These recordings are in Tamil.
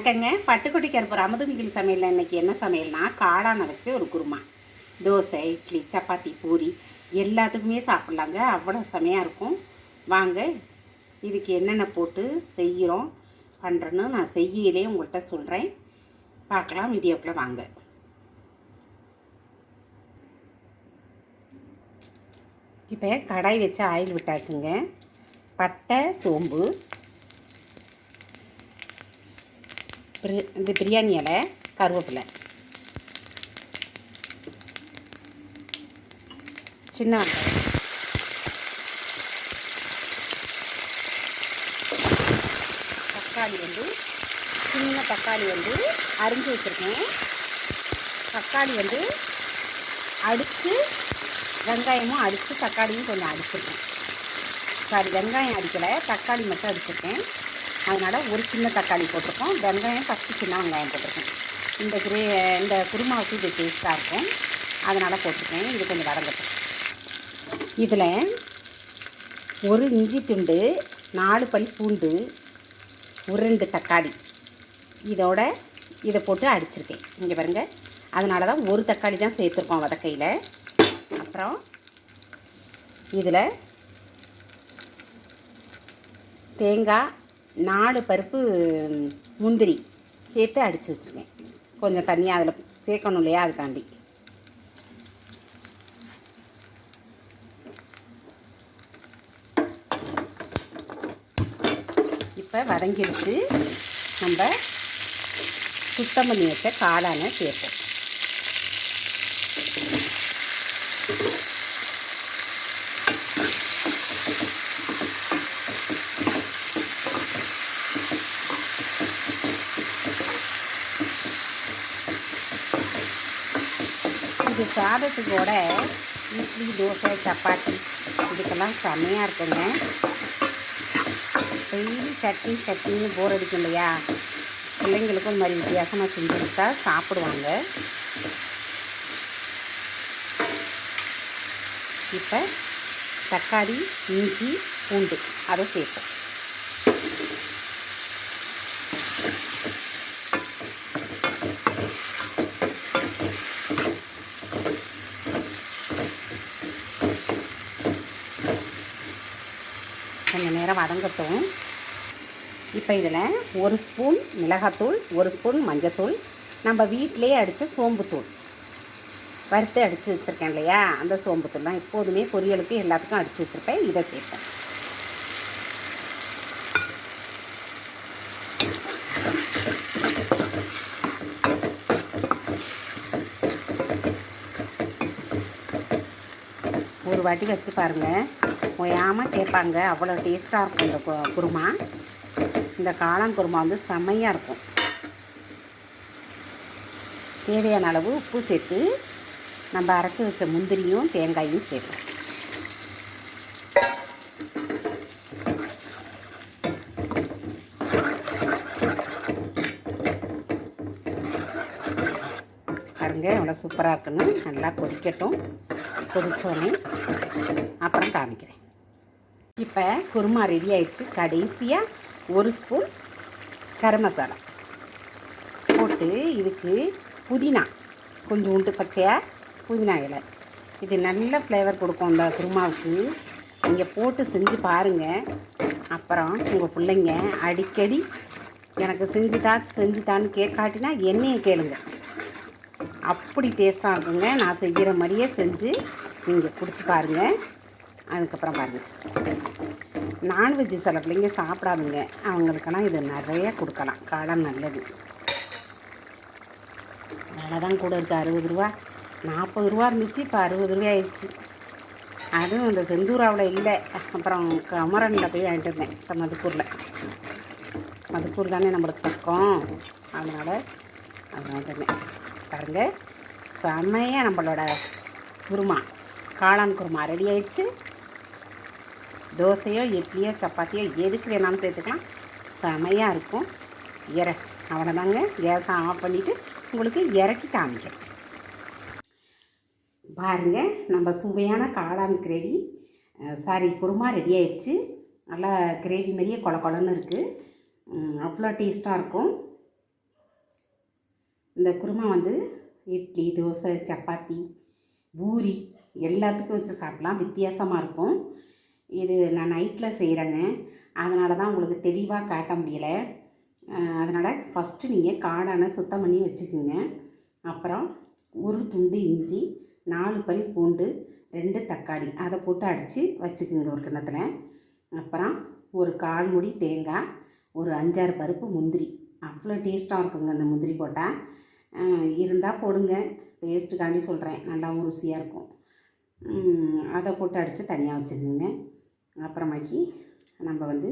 வணக்கங்க. பட்டுக்குட்டி கருப்பூர் அமுதமிகில் சமையலில் இன்னைக்கு என்ன சமையல்னா காளானை வச்சு ஒரு குருமா. தோசை இட்லி சப்பாத்தி பூரி எல்லாத்துக்குமே சாப்பிட்லாங்க. அவ்வளோ செமையாக இருக்கும். வாங்க இதுக்கு என்னென்ன போட்டு செய்கிறோம் பண்ணுறேன்னு நான் செய்யலே உங்கள்கிட்ட சொல்கிறேன் பார்க்கலாம் வீடியோக்குள்ளே வாங்க. இப்போ கடாய் வச்சு ஆயில் விட்டாச்சுங்க. பட்டை சோம்பு பிரி இந்த பிரியாணி இலை கருவேப்பிலை. சின்ன வெங்காயம். தக்காளி வந்து சின்ன தக்காளி வந்து அரிஞ்சு வச்சுருக்கேன். தக்காளி வந்து அடித்து வெங்காயமும் அடித்து தக்காளியும் கொஞ்சம் அடிச்சிருக்கேன். சாரி வெங்காயம் அடிக்கலை தக்காளி மட்டும் அடிச்சிருக்கேன். அதனால் ஒரு சின்ன தக்காளி போட்டிருக்கோம். வெங்காயம் ஃபஸ்ட்டு சின்ன வெங்காயம் போட்டிருக்கேன் இந்த கிரே இந்த குருமாவுக்கு இது டேஸ்ட்டாக இருக்கும். அதனால் போட்டிருக்கேன். இது கொஞ்சம் வதங்கட்டும். இதில் ஒரு இஞ்சி துண்டு நாலு பல் பூண்டு ஒரு ரெண்டு தக்காளி. இதோட இதை போட்டு அடிச்சிருக்கேன். இங்கே பாருங்கள் அதனால தான் ஒரு தக்காளி தான் சேர்த்துருக்கோம் வதக்கையில். அப்புறம் இதில் தேங்காய் நாலு பருப்பு முந்திரி சேர்த்து அடித்து வச்சுருக்கேன். கொஞ்சம் தண்ணியாக அதில் சேர்க்கணும் இல்லையா அதுக்காண்டி. இப்போ வதங்கிடுச்சு. நம்ம சுத்தம் பண்ணி வச்ச காளானை சேர்ப்போம். இது சாதத்துக்கோட இட்லி தோசை சப்பாத்தி. இதுக்கெல்லாம் செம்மையாக இருக்குங்க. டெய்லி சட்னி சட்னின்னு போர் அடிக்கும் இல்லையா? பிள்ளைங்களுக்கும் இந்த மாதிரி வித்தியாசமாக செஞ்சு கொடுத்தா சாப்பிடுவாங்க. இப்போ தக்காளி இஞ்சி பூண்டு. அதை சேர்ப்போம். கொஞ்சம் நேரம் வதங்கட்டும். இப்போ இதில் ஒரு ஸ்பூன் மிளகாத்தூள் ஒரு ஸ்பூன் மஞ்சத்தூள் நம்ம வீட்டிலே அடித்த சோம்புத்தூள். வறுத்து அடித்து வச்சுருக்கேன் இல்லையா? அந்த சோம்புத்தூள் தான் எப்போதுமே பொரியலுக்கு எல்லாத்துக்கும் அடித்து வச்சுருப்பேன். இதை சேர்ப்பேன். ஒரு வாட்டி வச்சு பாருங்கள் ஓயாமல் கேட்பாங்க. அவ்வளோ டேஸ்ட்டாக இருக்கும் இந்த கு- குருமா. இந்த காளான் குருமா வந்து செம்மையாக இருக்கும். தேவையான அளவு உப்பு சேர்த்து நம்ம அரைச்சி வச்ச முந்திரியும் தேங்காயும் சேர்ப்போம் பாருங்க எவ்வளோ சூப்பராக இருக்குன்னு. நல்லா கொதிக்கட்டும். கொதிச்சோடனே அப்புறம் காமிக்கிறேன். இப்போ குருமா ரெடி ஆயிடுச்சு. கடைசியாக ஒரு ஸ்பூன் கரம் மசாலா போட்டு இதுக்கு புதினா கொஞ்சோண்டு பச்சையாக புதினா இலை. இது நல்ல ஃப்ளேவர் கொடுக்கும் அந்த குருமாவுக்கு. நீங்கள் போட்டு செஞ்சு பாருங்கள் அப்புறம் உங்கள் பிள்ளைங்க அடிக்கடி எனக்கு செஞ்சுதா செஞ்சுதான்னு கேட்காட்டினா என்னையை கேளுங்க. அப்படி டேஸ்ட்டாக இருக்குங்க. நான் செய்கிற மாதிரியே செஞ்சு நீங்கள் கொடுத்து பாருங்கள் அதுக்கப்புறம் பாருங்கள் நான்வெஜ்ஜு சில பிள்ளைங்க சாப்பிடாதுங்க. அவங்களுக்கெல்லாம் இது நிறைய கொடுக்கலாம். காளான் நல்லது. விலை தான் கூட இருக்குது அறுபது ரூபா. நாற்பது ரூபா இருந்துச்சு. இப்போ அறுபது ரூபா ஆயிடுச்சு. அதுவும் இந்த செந்தூராவில் இல்லை. அப்புறம் கமரனில் போய் வாங்கிட்டு வந்தேன். இப்போ மதுப்பூரில். மதுப்பூர் தானே நம்மளுக்கு பக்கம். அதனால் அது வாங்கிட்டு வந்தேன். பாருங்கள் செம்மையாக நம்மளோட குருமா. காளான் குருமா. ரெடி ஆயிடுச்சு. தோசையோ இட்லியோ சப்பாத்தியோ எதுக்கு வேணாலும் சேர்த்துக்கலாம். செமையாக இருக்கும். இற அவ்வளோதாங்க கேஸை ஆஃப் பண்ணிவிட்டு உங்களுக்கு இறக்கி காமிக்கிறேன். பாருங்க நம்ம சுவையான காளான் கிரேவி. சாரி குருமா ரெடி ஆயிடுச்சு. நல்லா கிரேவி மாதிரியே கொல கொலன்னு இருக்குது அவ்வளோ டேஸ்ட்டாக இருக்கும். இந்த குருமா வந்து இட்லி தோசை சப்பாத்தி பூரி எல்லாத்துக்கும் வச்சு சாப்பிட்லாம். வித்தியாசமாக இருக்கும். இது நான் நைட்டில் செய்கிறேங்க அதனால தான் உங்களுக்கு தெளிவாக காட்ட முடியலை. அதனால் ஃபஸ்ட்டு நீங்கள் காடான சுத்தம் பண்ணி வச்சுக்கோங்க. அப்புறம் ஒரு துண்டு இஞ்சி நாலு பல் பூண்டு ரெண்டு தக்காளி அதை போட்டு அடித்து வச்சுக்குங்க ஒரு கிண்ணத்தில். அப்புறம் ஒரு கால் முடி தேங்காய் ஒரு அஞ்சாறு பருப்பு முந்திரி. அவ்வளோ டேஸ்ட்டாக இருக்குங்க அந்த முந்திரி போட்டால் இருந்தால் போடுங்க. டேஸ்ட்டுக்காண்டி சொல்கிறேன் நல்லாவும் ருசியாக இருக்கும். அதை போட்டு அடித்து தனியாக வச்சுக்கோங்க. அப்புறமாக்கி நம்ம வந்து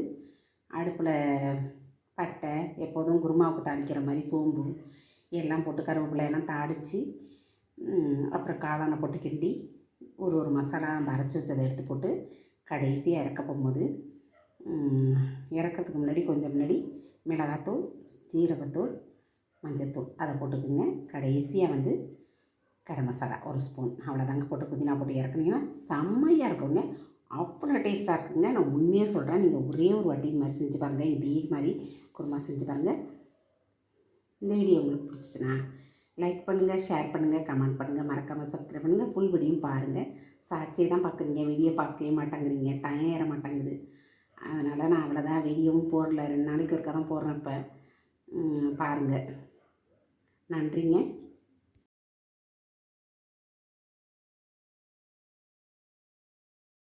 அடுப்பில் பட்டை எப்போதும் குருமாவுக்கு தாளிக்கிற மாதிரி சோம்பு எல்லாம் போட்டு கருவேப்பிலையெல்லாம் தாளித்து அப்புறம் காளானை போட்டு கிண்டி ஒரு ஒரு மசாலா நம்ம அரைச்சி வச்சதை எடுத்து போட்டு கடைசியாக இறக்க போகும்போது இறக்கிறதுக்கு இறக்கறதுக்கு முன்னாடி கொஞ்சம் முன்னாடி மிளகாத்தூள் ஜீரகத்தூள் மஞ்சத்தூள் அதை போட்டுக்குங்க. கடைசியாக வந்து கரம் மசாலா ஒரு ஸ்பூன். அவ்வளோதாங்க போட்டு புதினா போட்டு இறக்குனீங்கன்னா செம்மையாக இருக்குங்க. அவ்வளோ டேஸ்ட்டாக இருக்குங்க. நான் உண்மையாக சொல்கிறேன் நீங்கள் ஒரே ஒரு வாட்டி இது மாதிரி செஞ்சு பாருங்கள் இதே மாதிரி குருமா செஞ்சு பாருங்கள் இந்த வீடியோ உங்களுக்கு பிடிச்சிச்சுன்னா லைக் பண்ணுங்கள் ஷேர் பண்ணுங்கள் கமெண்ட் பண்ணுங்கள் மறக்காமல் சப்ஸ்கிரைப் பண்ணுங்கள் ஃபுல் வீடியோவும் பாருங்கள் சாட்சியை தான் பார்க்குறீங்க வீடியோ பார்க்கவே மாட்டேங்கிறீங்க. டைம் ஏற மாட்டேங்குது. அதனால் நான் அவ்வளோதான் வீடியோவும் போடல. ரெண்டு நாளைக்கு ஒருக்கா தான் போடுறேன் இப்போ. பாருங்கள் நன்றிங்க.